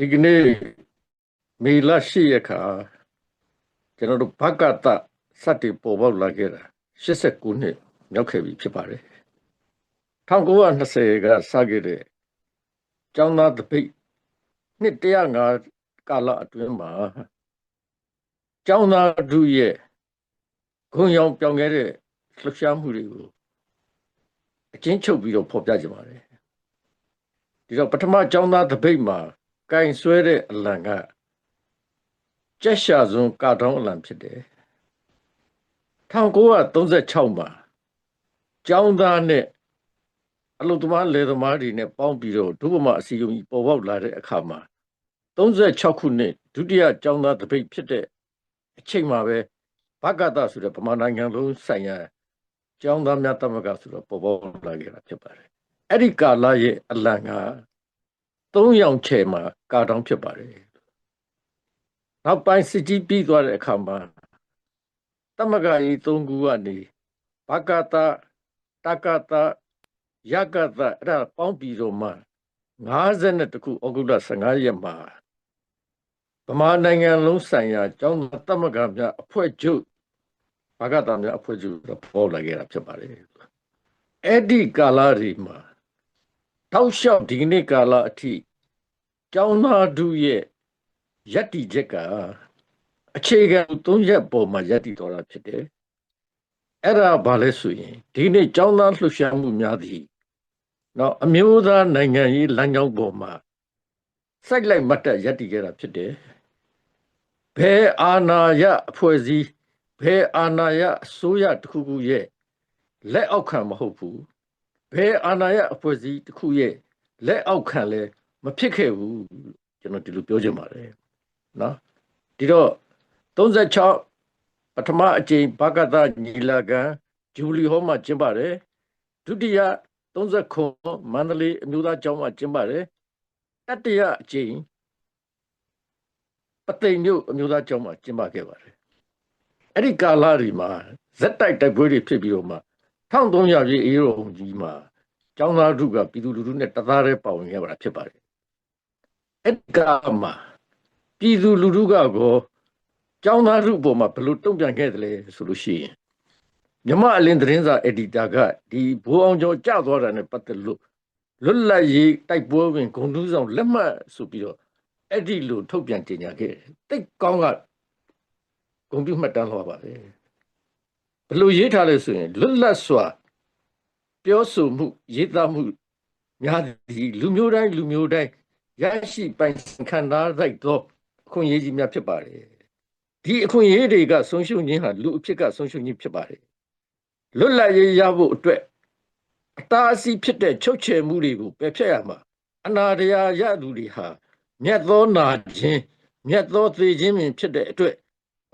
ဒီကနေ့မေလ10ရက်ခါကျွန်တော်တို့ဘဂတစတင်ပေါ်ပေါက်လာခဲ့တာ89နှစ်မြောက်ခဲ့ပြီဖြစ်ပါတယ်1920ကစခဲ့တဲ့ကျောင်းသားတပိတ်နှစ်105ကာလအတွင်းမှာကျောင်းသားတို့ရဲ့ဂုံရောင်ပြောင်းခဲ့တဲ့လှုပ်ရှားမှုတွေကိုအချင်းချုပ်ပြီးတော့ဖော်ပြကြပါတယ်ဒီတော့ပထမကျောင်းသားတပိတ်မှာ ကင်ဆွဲတဲ့အလံကကြက်ရှာစွန်းကာတောင်းအလံဖြစ်တယ်1936မှာကျောင်းသားနဲ့အလုသမားလေသမားတွေနဲ့ပေါင်းပြီးတော့ဒုဗမာအစည်းအရုံးကြီးပေါ်ပေါက်လာတဲ့အခါမှာ36ခုနှစ်ဒုတိယကျောင်းသားတပိတ်ဖြစ်တဲ့အချိန်မှာပဲဘဂတဆိုတဲ့ဗမာနိုင်ငံလုံးဆိုင်ရာကျောင်းသားများတမကဆိုတော့ပေါ်ပေါက်လာခဲ့တာဖြစ်ပါတယ်အဲ့ဒီကာလရဲ့အလံက 3ရောင်ချဲမှာကာတောင်းဖြစ်ပါတယ်နောက်ပိုင်းစစ်ကြီးပြီးသွားတဲ့အခါမှာတမကကြီး3ခုကနေဘဂတတကတယကတအဲ့ဒါပေါင်းပြီးတော့မှ52ခုဩဂုတ်လ15ရက်မှာဗမာနိုင်ငံလုံးဆိုင်ရာကျောင်းသားတမကများအဖွဲ့ချုပ်ဘာကတာများအဖွဲ့ချုပ်တော့ပေါ်လာခဲ့တာဖြစ်ပါတယ်အဲ့ဒီကာလတွေမှာတောက်လျှောက်ဒီကနေ့ကာလအထိ ကျောင်းသားတို့ရဲ့ယက်တီချက်ကအခြေခံသုံးရက်ပေါ်မှာယက်တီတော်တာဖြစ်တယ်အဲ့ဒါဘာလဲဆိုရင်ဒီနေ့ကျောင်းသားလှုပ်ရှားမှုများသည်နော်အမျိုးသားနိုင်ငံရေးလမ်းကြောင်းပေါ်မှာစိုက်လိုက်မတ်တက်ယက်တီခဲ့တာဖြစ်တယ်ဘယ်အာဏာရအဖွဲ့အစည်းဘယ်အာဏာရအစိုးရတစ်ခုခုရဲ့လက်အောက်ခံမဟုတ်ဘူးဘယ်အာဏာရအဖွဲ့အစည်းတစ်ခုရဲ့လက်အောက်ခံလဲ မဖြစ်ခဲ့ဘူးကျွန်တော်ဒီလိုပြောချင်ပါတယ်နော်ဒီတော့36ပထမအကြိမ်ဘဂတညီလာခံဂျူလီဟောမှာကျင်းပါတယ်ဒုတိယ39မန္တလေးအမျိုးသားကျောင်းမှာကျင်းပါတယ်တတိယအကြိမ်ပသိမ်မြို့အမျိုးသားကျောင်းမှာကျင်းပခဲ့ပါတယ်အဲ့ဒီကာလတွေမှာဇက်တိုက်တိုက်ပွဲတွေဖြစ်ပြီးတော့မှ1300ပြည်အေးရုံကြီးမှာကျောင်းသားတို့ကပြည်သူလူထုနဲ့တသားတည်းပါဝင်ခဲ့ပါတာဖြစ်ပါတယ် အဲ့ဒီကာမှာပြည်သူလူထုကကောကျောင်းသားတို့ပေါ်မှာဘယ်လိုတုံ့ပြန်ခဲ့တယ်လဲဆိုလို့ရှိရင်မြမအလင်းသတင်းစာအက်ဒီတာကဒီဘိုးအောင်ကျော်ကြသွားတာနဲ့ပတ်သက်လို့လွတ်လပ်ရေးတိုက်ပွဲဝင်ဂုံတူးဆောင်လက်မှတ်ဆိုပြီးတော့အဲ့ဒီလိုထုတ်ပြန်ကြေညာခဲ့တယ်တိတ်ကောင်းကဂုံပြုမှတ်တမ်းလွှာပါပဲဘလို့ရေးထားလဲဆိုရင်လွတ်လပ်စွာပြောဆိုမှုရေးသားမှုများသည်လူမျိုးတိုင်းလူမျိုးတိုင်း ရရှိပိုင်ခံစားလိုက်သောအခွင့်အရေးကြီးများဖြစ်ပါတယ်ဒီအခွင့်အရေးတွေကဆုံးရှုံးခြင်းဟာလူအဖြစ်ကဆုံးရှုံးခြင်းဖြစ်ပါတယ်လွတ်လပ်ရေးရဖို့အတွက်အတားအဆီးဖြစ်တဲ့ချုပ်ချယ်မှုတွေကိုပယ်ဖျက်ရမှာအနာတရားရသူတွေဟာမြတ်သောနာခြင်းမြတ်သောသေခြင်းပင်ဖြစ်တဲ့အတွက်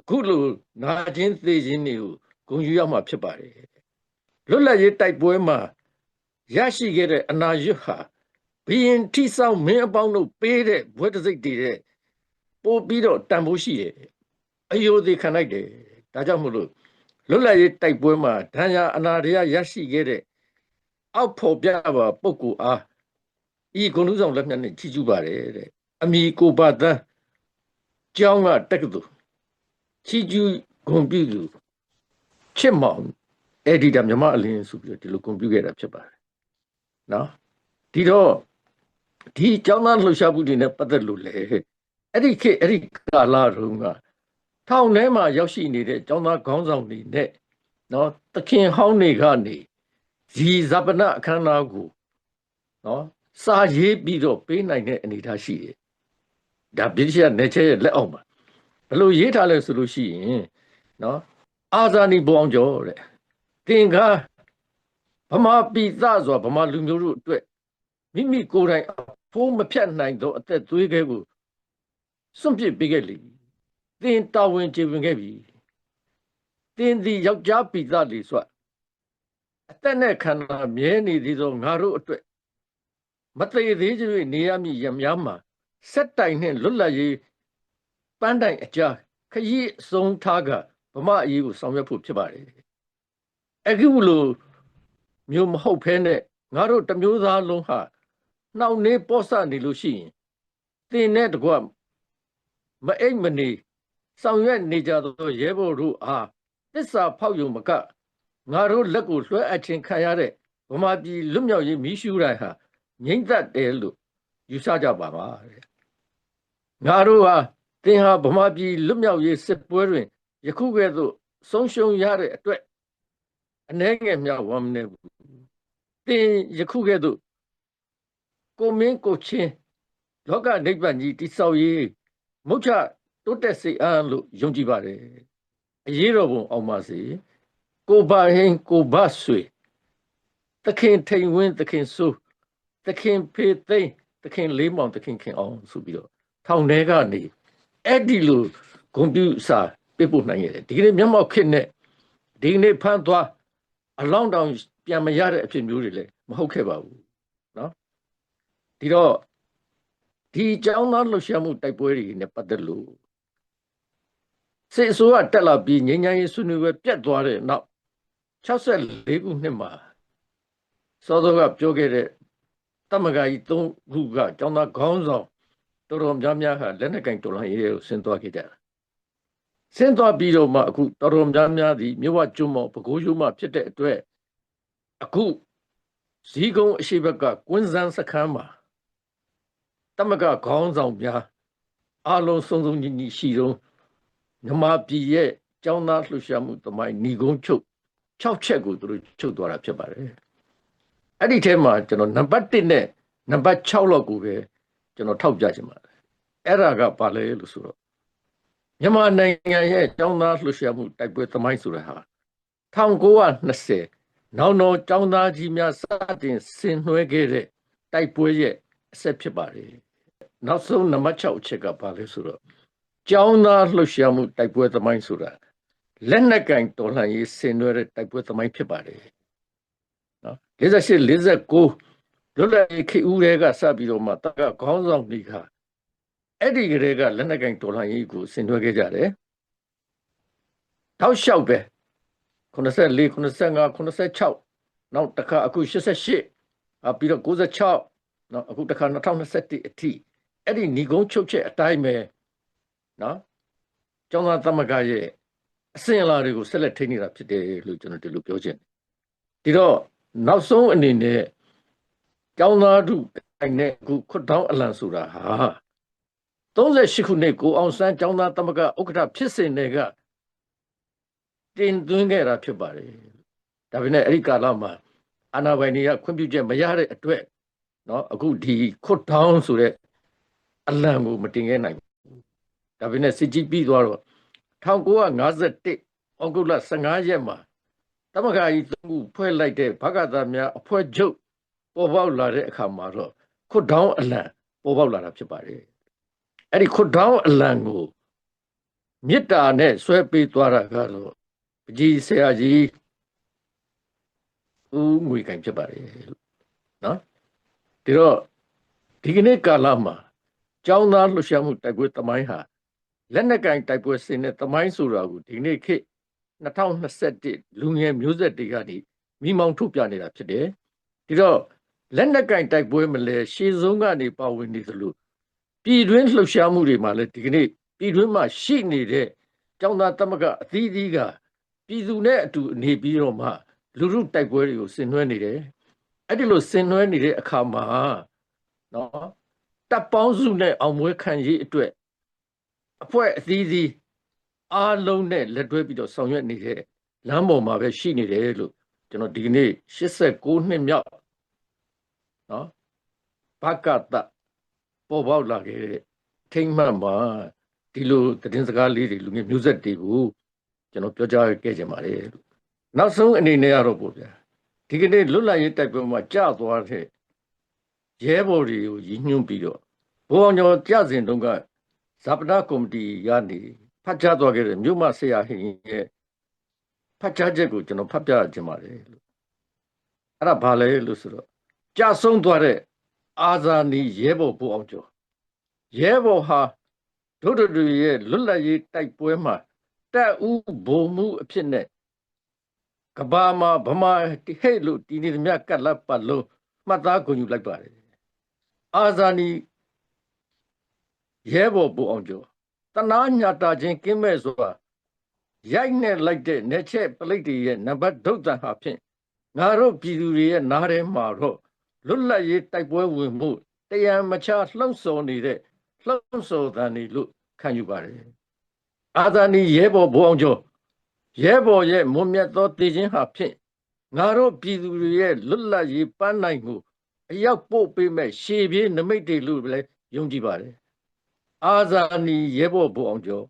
အခုလိုနာခြင်းသေခြင်းတွေကိုဂုဏ်ယူရမှာဖြစ်ပါတယ်လွတ်လပ်ရေးတိုက်ပွဲမှာရရှိခဲ့တဲ့အနာရွတ်ဟာ ဘီရင်ထိဆောင်မင်းအပေါင်းတို့ပေးတဲ့ဘွဲတစိတ်တည်တဲ့ပို့ပြီးတော့တန်ဖိုးရှိတယ်အယိုသေးခံလိုက်တယ်ဒါကြောင့်မို့လို့လွတ်လပ်ရေးတိုက်ပွဲမှာဒဏ်ရာအနာတရားရရှိခဲ့တဲ့အောက်ဖို့ပြပါပုဂ္ဂိုလ်အားဤဂုဏ်ထူးဆောင်လက်မြတ်နဲ့ချီးကျူးပါတယ်တဲ့အမိကိုပါတန်းကျောင်းကတက္ကသိုလ်ချီကျူးဂုံပြုသူချစ်မောင်အဲ့ဒီတာမြမအလင်းဆိုပြီးတော့ဒီလိုဂုံပြုခဲ့တာဖြစ်ပါတယ်နော်ဒီတော့ ဒီကျောင်းသားလှူရှားမှုတွေနဲ့ပတ်သက်လို့လေအဲ့ဒီခေတ်အဲ့ဒီကာလတုန်းကထောင်ထဲမှာရောက်ရှိနေတဲ့ကျောင်းသားခေါင်းဆောင်တွေနဲ့နော်တခင်ဟောင်းတွေကနေဇီဇပနအခမ်းအနားကိုနော်စာရေးပြီးတော့ပေးနိုင်တဲ့အနေအထားရှိတယ်ဒါဗြိတိရှနယ်ချဲရဲ့လက်အောက်မှာဘယ်လိုရေးထားလဲဆိုလို့ရှိရင်နော်အာဇာနည်ဘောင်ကျော်တဲ့သင်္ကားဗမာပြည်သားဆိုဗမာလူမျိုးတို့အတွက်မိမိကိုယ်တိုင် ဖိုးမဖြတ်နိုင်သောအသက်သွေးခဲကိုစွန့်ပစ်ပေးခဲ့လေသင်တာဝန်ကျေဝင်ခဲ့ပြီသင်သည်ယောက်ျားပြည်သားလေဆိုအသက်နဲ့ခန္ဓာမြဲနေသေးသောငါတို့အတွက်မသေးသေးကျွေနေရမည်ရများမှာစက်တိုင်နဲ့လွတ်လပ်ရေးပန်းတိုင်အကြားခရီးအဆုံးထားကဗမာအရေးကိုဆောင်ရွက်ဖို့ဖြစ်ပါတယ်အခုလိုမျိုးမဟုတ်ဖဲနဲ့ငါတို့တမျိုးသားလုံးဟာ နှောင့်နှေးပော့ဆနေလို့ရှိရင်တင်တဲ့တကွမအိမ်မနေဆောင်ရွက်နေကြသောရဲဘော်တို့အားတစ္ဆာဖောက်ယုံမကငါတို့လက်ကိုလွှဲအပ်ခြင်းခံရတဲ့ဗမာပြည်လွတ်မြောက်ရေးမိရှုတိုင်းဟာငြိမ့်သက်တယ်လို့ယူဆကြပါပါတဲ့ငါတို့ဟာတင်ဟာဗမာပြည်လွတ်မြောက်ရေးစစ်ပွဲတွင်ယခုကဲ့သို့ဆုံးရှုံးရတဲ့အတွက်အ ਨੇ ငယ်မြောက်ဝမ်းမနေဘူးတင်ယခုကဲ့သို့ ကိုမင်းကိုချင်းလောကနိဗ္ဗာန်ကြီးတိဆောက်ရေးမုတ်ချတိုးတက်စေအံ့လို့ယုံကြည်ပါတယ်အရေးတော်ပုံအောင်ပါစေကိုပါဟင်ကိုဘဆွေသခင်ထိန်ဝင်းသခင်ဆူသခင်ဖေသိမ့်သခင်လေးမောင်သခင်ခင်အောင်ဆိုပြီးတော့ထောင်ထဲကနေအဲ့ဒီလိုဂုံပြူစာပြပို့နိုင်ရတယ်ဒီကနေ့မျက်မှောက်ခေတ်နဲ့ဒီကနေ့ဖမ်းသွားအလောင်းတောင်ပြန်မရတဲ့အဖြစ်မျိုးတွေလည်းမဟုတ်ခဲ့ပါဘူးเนาะ ဒီတော့ဒီအကြောင်းသားလှုပ်ရှားမှုတိုက်ပွဲတွေနဲ့ပတ်သက်လို့စစ်အစိုးရတက်လာပြီးငြိမ်းချမ်းရေးဆွေးနွေးပွဲပြတ်သွားတဲ့နောက်64ခုနှစ်မှာစောစောကပြောခဲ့တဲ့တမဂါကြီး၃ခုကကျောင်းသားခေါင်းဆောင်တော်တော်များများဟာလက်နက်ကင်တော်လှန်ရေးကိုဆင်းသွားခဲ့ကြတာဆင်းသွားပြီးတော့မှအခုတော်တော်များများဒီမြဝကျွန်းမော်ပကိုးယူမှဖြစ်တဲ့အတွက်အခုဇီးကုန်းအရှိဘက်ကကွင်းစန်းစခန်းမှာ တမကခေါင်းဆောင်များအလုံးစုံစုံညီညီရှိတော့မြမပြည်ရဲ့ကျောင်းသားလှူရှာမှုသမိုင်းညီကုန်းချုပ်6ချက်ကိုသူတို့ချုပ်သွားတာဖြစ်ပါတယ်အဲ့ဒီထဲမှာကျွန်တော်နံပါတ်1နဲ့နံပါတ်6လောက်ကိုပဲကျွန်တော်ထောက်ပြချင်ပါတယ်အဲ့ဒါကဘာလဲလို့ဆိုတော့မြန်မာနိုင်ငံရဲ့ကျောင်းသားလှူရှာမှုတိုက်ပွဲသမိုင်းဆိုတာဟာ1920နောက်တော့ကျောင်းသားကြီးများစတင်ဆင်နွှဲခဲ့တဲ့တိုက်ပွဲရဲ့ အဆက်ဖြစ်ပါတယ်နောက်ဆုံးနံပါတ်6အချက်ကဘာလဲဆိုတော့ကျောင်းသားလှုပ်ရှားမှုတိုက်ပွဲသမိုင်းဆိုတာလက်နက်ကင်တော်လှန်ရေးဆင်နွှဲတဲ့တိုက်ပွဲသမိုင်းဖြစ်ပါတယ်နော်58 59လွတ်လပ်ရေးခေဦးတွေကစပြီးတော့မှတကခေါင်းဆောင်တွေကအဲ့ဒီကလေးကလက်နက်ကင်တော်လှန်ရေးကိုဆင်နွှဲခဲ့ကြတယ်တောက်လျှောက်ပဲ84 85 86နောက်တစ်ခါအခု88အပြီးတော့96 နော်အခုတစ်ခါ2021အထိအဲ့ဒီညီကုန်းချုပ်ချက်အတိုင်းပဲနော်ကျောင်းသားသမဂ္ဂရဲ့အစဉ်အလာတွေကိုဆက်လက်ထိန်းနေတာဖြစ်တယ်လို့ကျွန်တော်ဒီလိုပြောချင်တယ်ဒီတော့နောက်ဆုံးအနေနဲ့ကျောင်းသားတို့အိုင်နဲ့အခုခွတ်တောင်းအလံဆိုတာဟာ38ခုနှစ်ကိုအောင်ဆန်းကျောင်းသားသမဂ္ဂဥက္ကဋ္ဌဖြစ်စဉ်တွေကတင်သွင်းခဲ့တာဖြစ်ပါတယ်ဒါပေမဲ့အဲ့ဒီကာလမှာအာနာပိုင်တွေကခွင့်ပြုချက်မရတဲ့အတွက် နော်အခုဒီခွတ်ဒေါင်းဆိုတဲ့အလံကိုမတင်ခဲ့နိုင်ဘူးဒါပေမဲ့စစ်ကြီးပြီးသွားတော့1951ဩဂုတ်လ15ရက်မှာတမခါကြီးသူဖွဲ့လိုက်တဲ့ဘဂဗတာများအဖွဲ့ချုပ်ပေါ်ပေါက်လာတဲ့အခါမှာတော့ခွတ်ဒေါင်းအလံပေါ်ပေါက်လာတာဖြစ်ပါတယ်အဲ့ဒီခွတ်ဒေါင်းအလံကိုမေတ္တာနဲ့ဆွဲပေးသွားတာကတော့ပကြီးဆရာကြီးဦးငွေကင်ဖြစ်ပါတယ်နော် ဒီတော့ဒီကနေ့ကာလမှာကျောင်းသားလှူရှာမှုတိုက်ပွဲတမိုင်းဟာလက်နက်ကင်တိုက်ပွဲစင်တဲ့တမိုင်းဆိုတာကိုဒီနေ့ခေတ်2021လူငယ်မျိုးဆက်တွေကနေမိမောင်းထုတ်ပြနေတာဖြစ်တယ်ဒီတော့လက်နက်ကင်တိုက်ပွဲမလဲရှေးဆုံးကနေပါဝင်နေသလိုပြည်တွင်းလှုပ်ရှားမှုတွေမှာလည်းဒီကနေ့ပြည်တွင်းမှာရှိနေတဲ့ကျောင်းသားတမကအသီးသီးကပြည်သူနဲ့အတူနေပြီးတော့မှလူမှုတိုက်ပွဲတွေကိုဆင်နွှဲနေတယ် အဲ့ဒီလိုဆင်နွှဲနေတဲ့အခါမှာနော်တပ်ပေါင်းစုနဲ့အောင်မွေးခံရေးအတွက်အဖွဲ့အသီးသီးအားလုံးနဲ့လက်တွဲပြီးတော့ဆောင်ရွက်နေတဲ့လမ်းပေါ်မှာပဲရှိနေတယ်လို့ကျွန်တော်ဒီကနေ့89နှစ်မြောက်နော်ဘကတပေါ်ပေါက်လာခဲ့တဲ့ထိမ့်မှန်မှာဒီလိုသတင်းစကားလေးတွေလူငယ်မျိုးဆက်တွေကိုကျွန်တော်ပြောကြားခဲ့ကြပါတယ်လို့နောက်ဆုံးအနေနဲ့ကတော့ပေါ့ဗျာ ဒီကနေ့လွတ်လပ်ရေးတိုက်ပွဲမှာကြာသွားတဲ့ရဲဘော်တွေကိုရည်ညွှန်းပြီးတော့ဘုံအောင်ကျော်ကြစဉ်တုန်းကဇာပနာကော်မတီကနေဖတ်ကြားသွားခဲ့တဲ့မြို့မဆရာဟင်ရဲ့ဖတ်ကြားချက်ကိုကျွန်တော်ဖတ်ပြခြင်းပါတယ်လို့အဲ့ဒါဘာလဲလို့ဆိုတော့ကြာဆုံးသွားတဲ့အာဇာနည်ရဲဘော်ဘုံအောင်ကျော်ရဲဘော်ဟာဒုဒတူရဲ့လွတ်လပ်ရေးတိုက်ပွဲမှာတက်ဦးဘုံမှုအဖြစ်နဲ့ ကဘာမှာဗမာဟဲ့လို့တီနေသမျှကတ်လက်ပတ်လို့မှတ်သားကုန်ယူလိုက်ပါတယ်အာဇာနည်ရဲဘော်ပူအောင်ကျော်တနာညာတာချင်းကင်းမဲ့ဆိုတာရိုက်နဲ့လိုက်တဲ့နေချက်ပလိတ်တွေရဲ့နံပါတ်ဒုတ်တန်ဟာဖြင့်ငါတို့ပြည်သူတွေရဲ့နားထဲမှာတော့လွတ်လပ်ရေးတိုက်ပွဲဝင်မှုတရားမချလှုံ့ဆော်နေတဲ့လှုံ့ဆော်တန်တွေလို့ခံယူပါတယ်အာဇာနည်ရဲဘော်ပူအောင်ကျော် ရဲဘော်ရဲ့မွန်မြတ်သောတည်ခြင်းဟာဖြင့်ငါတို့ပြည်သူတွေရဲ့လွတ်လပ်ရေးပန်းနိုင်မှုအရောက်ပို့ပေးမဲ့ရှေပြေးနမိတ်တွေလို့လည်းယုံကြည်ပါတယ်အာဇာနည်ရဲဘော်ဘုံအောင်ကျော်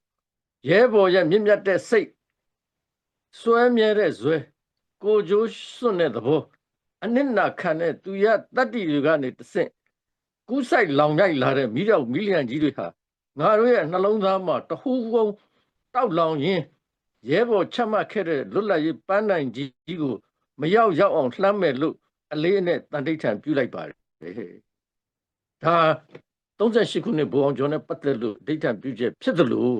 ရဲဘော်ရဲ့မြင့်မြတ်တဲ့စိတ်စွဲမြဲတဲ့ဇွဲကိုကြိုးစွန့်တဲ့သဘောအနစ်နာခံတဲ့သူရတတ္တိတွေကနေတဆင့်ကူးဆိုင်လောင်ရိုက်လာတဲ့မိရောက်မီလီယံကြီးတွေဟာငါတို့ရဲ့နှလုံးသားမှာတဟူးကုန်းတောက်လောင်ရင်း ရဲဘော်ချမှတ်ခဲ့တဲ့လွတ်လပ်ရေးပန်းနိုင်ကြီးကိုမရောက်ရောက်အောင်လှမ်းမဲ့လို့အလေးနဲ့တန်တိတ်ထန်ပြုလိုက်ပါတယ်ဒါ 38ခုနှစ်ဘုံအောင်ကျော်နဲ့ပတ်သက်လို့ဒိဋ္ဌံပြုချက်ဖြစ်တယ်လို့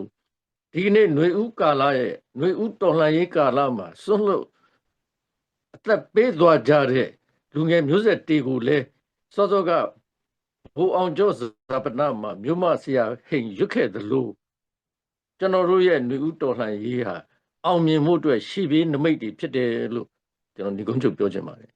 ဒီကနေ့ຫນွေဦးကာလရဲ့ຫນွေဦးတော်လှန်ရေးကာလမှာစွန့်လို့အသက်ပေးသွားကြတဲ့လူငယ်မျိုးဆက်တေကိုလည်းစောစောကဘုံအောင်ကျော်ဇာပနာမှာမြို့မဆရာဟိန်ရွတ်ခဲ့တယ်လို့ကျွန်တော်တို့ရဲ့ຫນွေဦးတော်လှန်ရေးဟာ အောင်မြင်မှုအတွက်ရှေ့ပြေးနမိတ်တွေဖြစ်တယ်လို့ကျွန်တော်ဒီကုန်းချုပ်ပြောချင်ပါတယ်